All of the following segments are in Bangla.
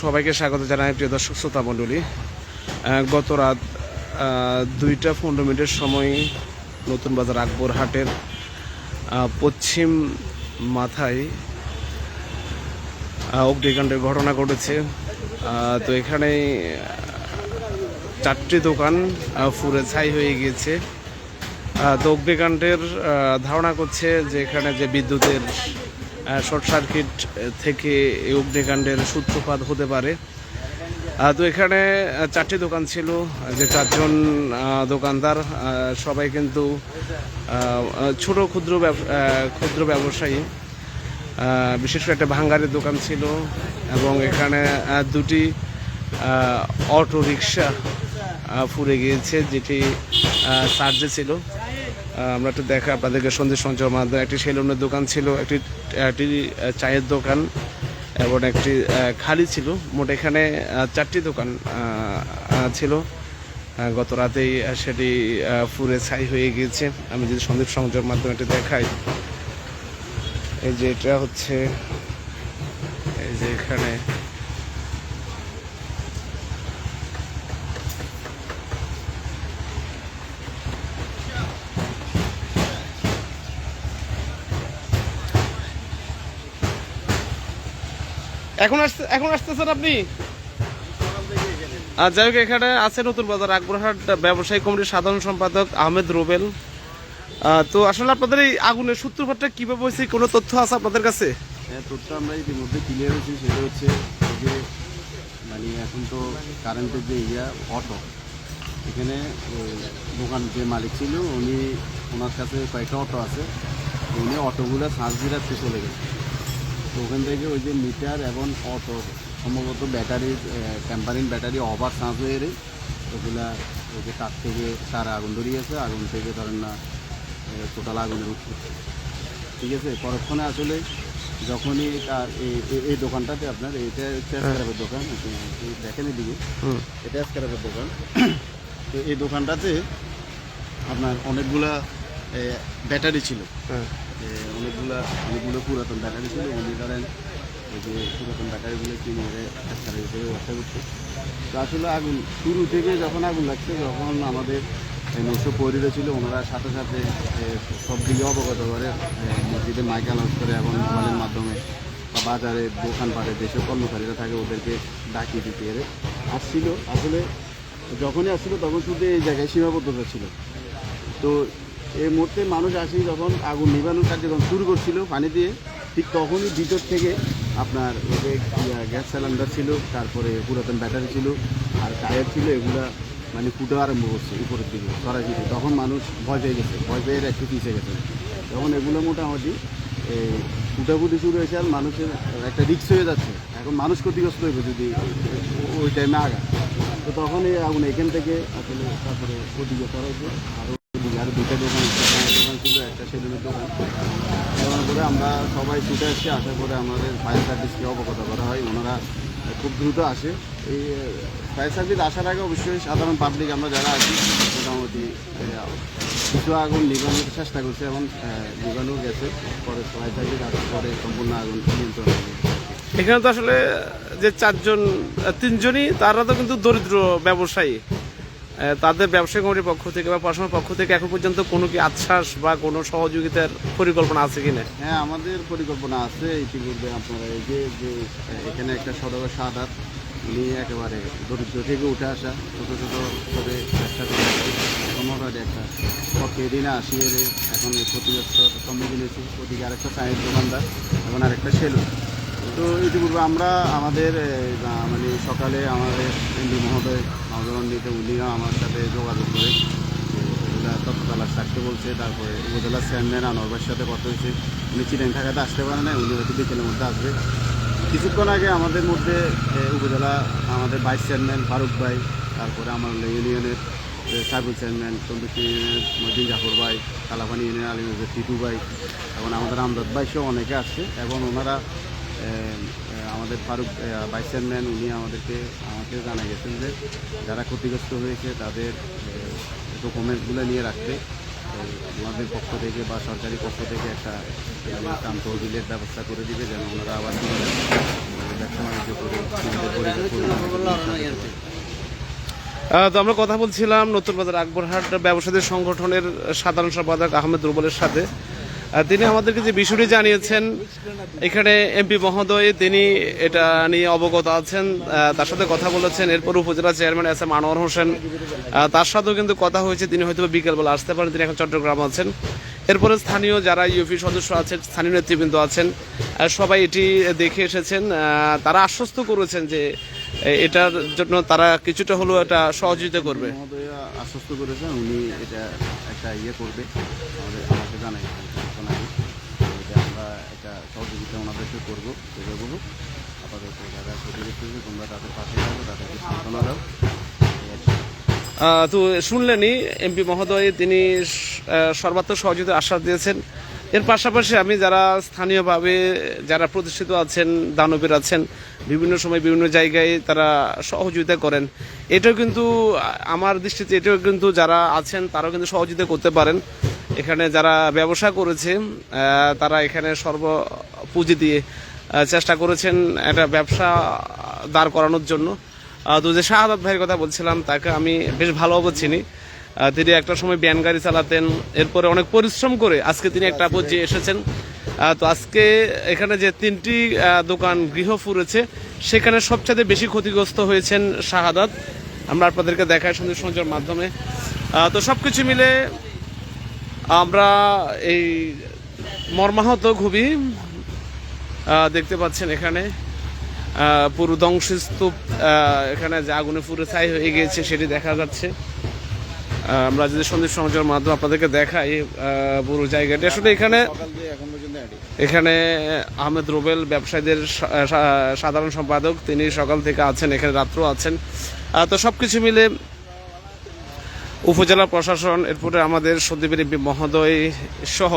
সবাইকে স্বাগত জানাই, প্রিয় দর্শক, শ্রোতা মণ্ডলী। গত রাত দুইটা পনেরো মিনিটের সময় নতুন বাজার আকবর হাটের পশ্চিম মাথায় অগ্নিকাণ্ডের ঘটনা ঘটেছে। তো এখানে, চারটি দোকান ফুরে ছাই হয়ে গিয়েছে। তো অগ্নিকাণ্ডের ধারণা করছে যে এখানে যে বিদ্যুতের শর্ট সার্কিট থেকে এই অগ্নিকাণ্ডের সূত্রপাত হতে পারে। তো এখানে চারটি দোকান ছিল, যে চারজন দোকানদার সবাই কিন্তু ছোট ক্ষুদ্র ক্ষুদ্র ব্যবসায়ী। বিশেষ করে একটা ভাঙ্গারের দোকান ছিল এবং এখানে দুটি অটো রিক্সা ফুরে গিয়েছে, যেটি চার্জে ছিল। আমরা একটু দেখা আপনাদেরকে সন্ধ্যে সঞ্চয় মাধ্যমে। একটি সেলুনের দোকান ছিল, একটি একটি চায়ের দোকান এবং একটি খালি ছিল। মোট এখানে চারটি দোকান ছিল। গত রাতেই সেটি পুড়ে ছাই হয়ে গিয়েছে। আমি যদি সন্দীপ সংযোগ মাধ্যমে একটু দেখাই। এই যে এটা হচ্ছে, এই যে এখানে এখন আসতে এখন আসতেছেন আপনি? আর যাই হোক এখানে আছে নতুন বাজার আকবরহাট ব্যবসায়ী কমিটির সাধারণ সম্পাদক আহমেদ রুবেল। তো আসলে আপনাদের এই আগুনের সূত্রপাতটা কীভাবে হয়েছে? কোনো তথ্য আছে আপনাদের কাছে? হ্যাঁ তথ্য আমরা ইতিমধ্যে ক্লিয়ার হয়েছি সেটা হচ্ছে যে মানে এখন তো কারেন্টের যে ইয়া অটো এখানে দোকান যে মালিক ছিল উনি ওনার কাছে কয়েকটা অটো আছে উনি অটোগুলো সার্চ দিরাতে চলে গেছে। তো ওখান থেকে ওই যে মিটার এবং অটো সম্ভবত ব্যাটারির টেম্পারিং ব্যাটারি ওভার চার্জ হয়ে রে ওগুলা ওই যে তার থেকে তার আগুন ধরিয়েছে আগুন থেকে ধরেন না টোটাল আগুনের উৎস ঠিক আছে পরক্ষণে আসলে যখনই তার এই- দোকানটাতে আপনার এটা স্ক্র্যাপের দোকান দেখেন এদিকে এটা স্ক্র্যাপের দোকান। তো এই দোকানটাতে আপনার অনেকগুলা ব্যাটারি ছিল। হ্যাঁ। অনেকগুলা পুরাতন ব্যাটারি ছিল, উনি ধরেন ওই যে পুরাতন ব্যাটারিগুলো কিনে স্ক্র্যাপ হিসেবে ব্যবসা করছে। তো আসলে আগুন, শুরু থেকে যখন আগুন লাগছে তখন আমাদের নৈশ পরিরে ছিল, ওনারা সাথে সাথে সব দিকে অবগত করে মসজিদে মাইক অ্যানাউন্স করে এবং মোবাইলের মাধ্যমে বা বাজারে, দোকানপাটে যেসব কর্মচারীরা থাকে, ওদেরকে ডাকিয়ে দিতে এরে আসছিল। আসলে যখনই আসছিল, তখন শুধু এই জায়গায় সীমাবদ্ধতা ছিল। তো এই মুহূর্তে মানুষ আসি যখন আগুন নিবানোর কার্যক্রম শুরু করছিল পানি দিয়ে, ঠিক তখনই ভিতর থেকে আপনার গ্যাস সিলিন্ডার ছিল, তারপরে পুরাতন ব্যাটারি ছিল আর টায়ার ছিল, এগুলা মানে ফুটে আরম্ভ করছে উপরের দিকে সরাসরি তখন মানুষ ভয় পেয়ে গেছে, ভয় পেয়ে একটু পিছিয়ে গেছে। তখন এগুলো মোটামুটি এই ফুটাফুটি শুরু হয়েছে আর মানুষের একটা রিক্স হয়ে যাচ্ছে। এখন মানুষ ক্ষতিগ্রস্ত হইবে যদি ওই টাইমে আগা তো তখন এই আগুন এখান থেকে আসলে তারপরে করা হয়েছে। আরও ওদিকে দুটো দোকান দোকান ছিল, একটা সেলুনের দোকান। দেওয়ার পরে আমরা সবাই ছুটে আসছি, আসার পরে আমাদের ফায়ার সার্ভিসকে অবগত করা হয়। ওনারা খুব দ্রুত আসে। এই ফায়ার সার্ভিস আসার আগে অবশ্যই সাধারণ পাবলিক আমরা যারা আছি, মোটামুটি কিছু আগুন নিবানোর চেষ্টা করছে এবং নিবানো গেছে। পরে ফায়ার সার্ভিস আসার পরে সম্পূর্ণ আগুন নিয়ন্ত্রণ এখানে তো আসলে যে চারজন, তিনজনই, তারা তো কিন্তু দরিদ্র ব্যবসায়ী। তাদের ব্যবসায়ী কমিটির পক্ষ থেকে বা পড়াশোনার পক্ষ থেকে এখন পর্যন্ত কোনো কি আশ্বাস বা কোনো সহযোগিতার পরিকল্পনা আছে কিনা হ্যাঁ আমাদের পরিকল্পনা আছে। ইতিপূর্বে আপনারা এই যে যে এখানে একটা সদর সাদাত উনি একেবারে দরিদ্র থেকে উঠে আসা, ছোটো ছোটো করে ব্যবসা করে মোটামুটি একটা পক্ষে আসি এখন এই ক্ষতিগ্রস্ত সম্মুখীন হয়েছি। ওদিকে আরেকটা চায়ের দোকানদার এবং আরেকটা সেলুন। তো ইতিপূর্বে আমরা আমাদের মানে সকালে আমাদের এমডি মহোদয় নজরান দিতে উনিও আমার সাথে যোগাযোগ করে এগুলা তত্ত্বতালাশ থাকতে বলছে, তারপরে উপজেলা চেয়ারম্যান আনোয়ারবার সাথে কথা হয়েছে। উনি চিরেন থাকাতে আসতে পারে না উনি হয়তো বিকেলের মধ্যে আসবে। কিছুক্ষণ আগে আমাদের মধ্যে উপজেলা আমাদের ভাইস চেয়ারম্যান ফারুক ভাই, তারপরে আমার ইউনিয়নের সাইবুল চেয়ারম্যান ইউনিয়নের মদিন জাফর ভাই, কালাপানি ইউনিয়ন আলী নজর টিটু ভাই, এবং আমাদের আমদাদ ভাই সহ অনেকে আসছে, এবং ওনারা আমাদের ফারুক ভাইস চেয়ারম্যান, উনি আমাদেরকে, আমাকে জানা গেছেন যে যারা ক্ষতিগ্রস্ত হয়েছে তাদের ডকুমেন্টসগুলো নিয়ে রাখতে আমাদের পক্ষ থেকে বা সরকারি পক্ষ থেকে একটা ত্রাণ তহবিলের ব্যবস্থা করে দিবে যেন ওনারা আবার ব্যবসা বাণিজ্য করে তো আমরা কথা বলছিলাম নতুন বাজার আকবরহাট ব্যবসায়ী সংগঠনের সাধারণ সম্পাদক আহমেদ রুবলের সাথে। তিনি আমাদেরকে যে বিষয়টি জানিয়েছেন, এখানে এমপি মহোদয়, তিনি এটা নিয়ে অবগত আছেন তার সাথে কথা বলেছেন। এরপর উপজেলা chairman S M Anwar Hossain তার সাথেও কিন্তু কথা হয়েছে, তিনি হয়তো বিকেলবেলা আসতে পারেন, তিনি এখন চট্টগ্রাম আছেন। এরপরে স্থানীয় যারা ইউপি সদস্য আছেন, স্থানীয় নেতৃবৃন্দ আছেন সবাই এটি দেখে এসেছেন। তারা আশ্বস্ত করেছেন যে এটার জন্য তারা কিছুটা হলেও এটা সহযোগিতা করবে। আশ্বস্ত করেছেন, উনি এটা একটা ইয়ে করবে আমাদের আমাকে জানাই। এটা আমরা একটা সহযোগিতা ওনাদেরকে করব সেগুলো করব আপাতত যারা ক্ষতিগ্রস্ত তোমরা তাদের পাশে থাকো, তাদেরকে সান্ত্বনা দাও। তো শুনলেনই এমপি মহোদয়, তিনি সর্বাত্মক সহযোগিতা আশ্বাস দিয়েছেন। এর পাশাপাশি আমি যারা স্থানীয়ভাবে যারা প্রতিষ্ঠিত আছেন, দানবীর আছেন, বিভিন্ন সময় বিভিন্ন জায়গায় তারা সহযোগিতা করেন। এটাও কিন্তু, আমার দৃষ্টিতে এটাও কিন্তু যারা আছেন, তারাও কিন্তু সহযোগিতা করতে পারেন। এখানে যারা ব্যবসা করেছে তারা এখানে সর্ব পুঁজি দিয়ে চেষ্টা করেছেন একটা ব্যবসা দাঁড় করানোর জন্য। তো যে শাহাদাত ভাইয়ের কথা বলছিলাম, তাকে আমি বেশ ভালোভাবে চিনি। তিনি একটা সময় ব্যান গাড়ি চালাতেন এরপরে অনেক পরিশ্রম করে আজকে তিনি একটা পর্যায়ে এসেছেন। তো আজকে এখানে যে তিনটি দোকান গৃহ ফুরেছে সেখানে সবচেয়ে বেশি ক্ষতিগ্রস্ত হয়েছেন শাহাদাত। আমরা আপনাদেরকে দেখাই সন্দেশ সঞ্চয়ের মাধ্যমে। তো সব কিছু মিলে আমরা এই মর্মাহত খুবই দেখতে পাচ্ছেন এখানে। পুরো ধ্বংসস্তূপ এখানে যে আগুনে পুরো ছাই হয়ে গিয়েছে সেটি দেখা যাচ্ছে। আমরা যদি সন্দেশ সমাজের মাধ্যমে আপনাদেরকে দেখাই পুরো জায়গাটি। আসলে এখানে এখন আহমেদ রুবেল ব্যবসায়ীদের সাধারণ সম্পাদক, তিনি সকাল থেকে আছেন, এখানে রাত্র আছেন। তো সব কিছু মিলে উপজেলা প্রশাসন, এরপরে আমাদের সন্দীপের এমপি মহোদয় সহ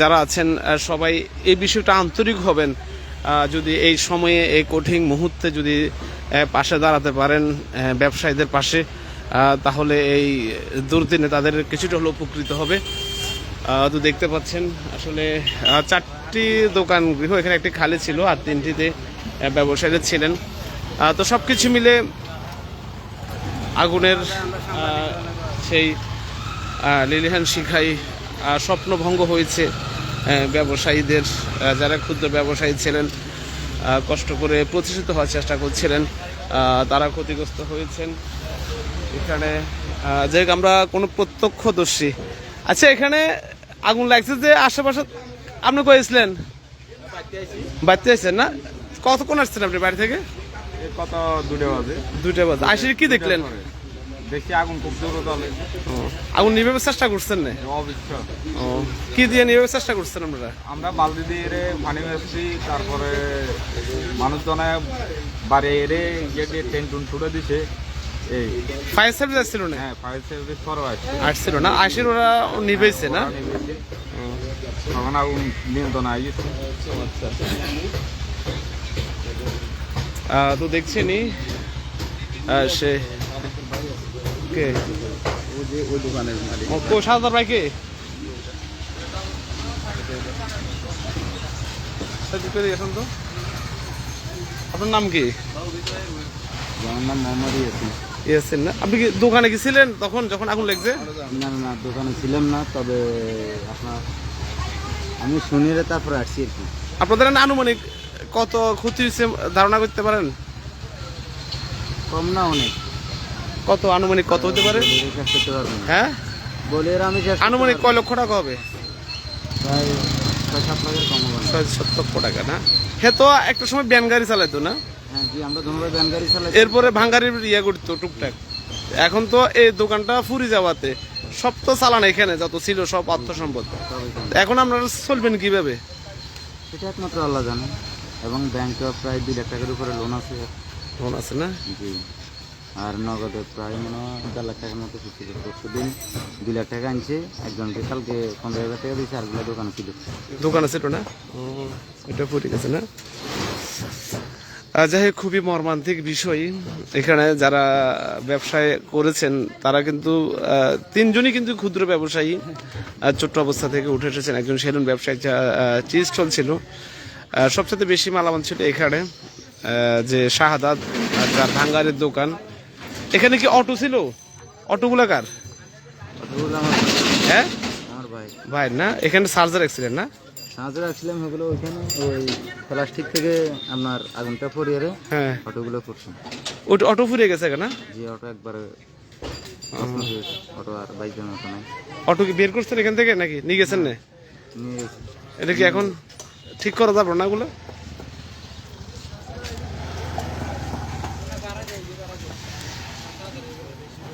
যারা আছেন সবাই এই বিষয়টা আন্তরিক হবেন। যদি এই সময়ে, এই কঠিন মুহূর্তে যদি পাশে দাঁড়াতে পারেন ব্যবসায়ীদের পাশে তাহলে এই দুর্দিনে তাদের কিছুটা হলেও উপকৃত হবে। তো দেখতে পাচ্ছেন, আসলে চারটি দোকান গৃহ এখানে একটি খালি ছিল আর তিনটিতে ব্যবসায়ীরা ছিলেন। তো সব কিছু মিলে আগুনের সেই লিলিহান শিখাই স্বপ্নভঙ্গ হয়েছে ব্যবসায়ীদের যারা ক্ষুদ্র ব্যবসায়ী ছিলেন কষ্ট করে প্রতিষ্ঠিত হওয়ার চেষ্টা করছিলেন তারা ক্ষতিগ্রস্ত হয়েছেন। এখানে যে আমরা কোনো প্রত্যক্ষদর্শী। আচ্ছা এখানে আগুন লাগছে যে আশেপাশে আপনি কয়েছিলেন বাড়তে আছেন না? কতক্ষণ আসছেন আপনি বাড়ি থেকে? কত দুটো বাজে। দুইটা বাজে। আসলে কি দেখলেন? দেখি আগুন খুব জোর আগুন নিভাবে চেষ্টা করছেন না? ও কি দিয়ে নিভাবে চেষ্টা করছেন আপনারা? আমরা বালতি দিয়ে পানি তারপরে মানুষজনে বাড়ি এরে গিয়ে দিয়ে টেন টুন ছুটে দিছে। এই। ফায়ার সার্ভিস আসছিল না? হ্যাঁ ফায়ার সার্ভিস পরও আসছে। আসছিল না? আসির ওরা নিভেছে না? তখন আগুন নিয়ন্ত্রণ আই তো দেখছেনই আহ, সে কে? ওই দোকানের মালিক ও, সাদার ভাই কে এখন তো? আপনার নাম কি? আমার নাম মোহাম্মদ ইয়াসিন। ইয়াসিন না? আপনি কি দোকানে গেছিলেন তখন যখন আগুন লাগছে? না না, না দোকানে ছিলাম না তবে আপনার আমি শুনি রে তারপরে আসছি আর কি। আপনাদের না আনুমানিক কত ক্ষতি হয়েছে ধারণা করতে পারেন? কম না অনেক। কত আনুমানিক কত হতে পারে? হ্যাঁ? বলে আমি আনুমানিক কয় লক্ষ টাকা হবে। প্রায় ছয় সাত লাখের কম হবে ছয় সাত লক্ষ টাকা না? হে তো একটা সময় ব্যান গাড়ি চালাইতো না? হ্যাঁ এরপরে ভাঙ্গারির ইয়ে করতো টুকটাক। এখন তো এই দোকানটা ফুরি যাওয়াতে সব তো চালান এখানে যত ছিল সব আত্মসম্পদ। এখন। আপনারা চলবেন কীভাবে? সেটা একমাত্র আল্লাহ জানে। এবং ব্যাংকে প্রায় দুই লাখ টাকার উপরে লোন আছে। ফোন আছে না? জি। আর নগদে প্রায় মনে হয় দেড় লাখ টাকার মতো কিছু পরশু দিন। দুই লাখ টাকা আনছে একজনকে কালকে পনেরো হাজার টাকা দিয়েছে আরগুলো দোকানে ছিল। দোকান আছে তো না? ও, এটা ফুটে গেছে না? যাই হোক খুবই মর্মান্তিক বিষয়। এখানে যারা ব্যবসায় করেছেন তারা কিন্তু তিনজনই কিন্তু ক্ষুদ্র ব্যবসায়ী। ছোট্ট অবস্থা থেকে উঠে এসেছেন একজন সেলুন ব্যবসায়ী যা চিজ চলছিল সবচেয়ে বেশি মালামাল ছিল এখানে যে শাহাদাত যার ভাঙ্গারের দোকান। এখানে কি অটো ছিল? অটোগুলা কার? হ্যাঁ? ভাই। ভাই না? এখানে সার্জার অ্যাক্সিডেন্ট না? সাহায্য রাখছিলাম ওগুলো ওইখানে ওই প্লাস্টিক থেকে আপনার আগুনটা পরিয়ে হ্যাঁ। অটোগুলো করছে। ওটা অটো ফুরিয়ে গেছে কেন জি অটো একবারে। অটো আর বাইকের মতো নাই। অটো কি বের করছেন এখান থেকে নাকি? নিয়ে গেছেন না? এটা কি এখন ঠিক করা যাবে না ওগুলো?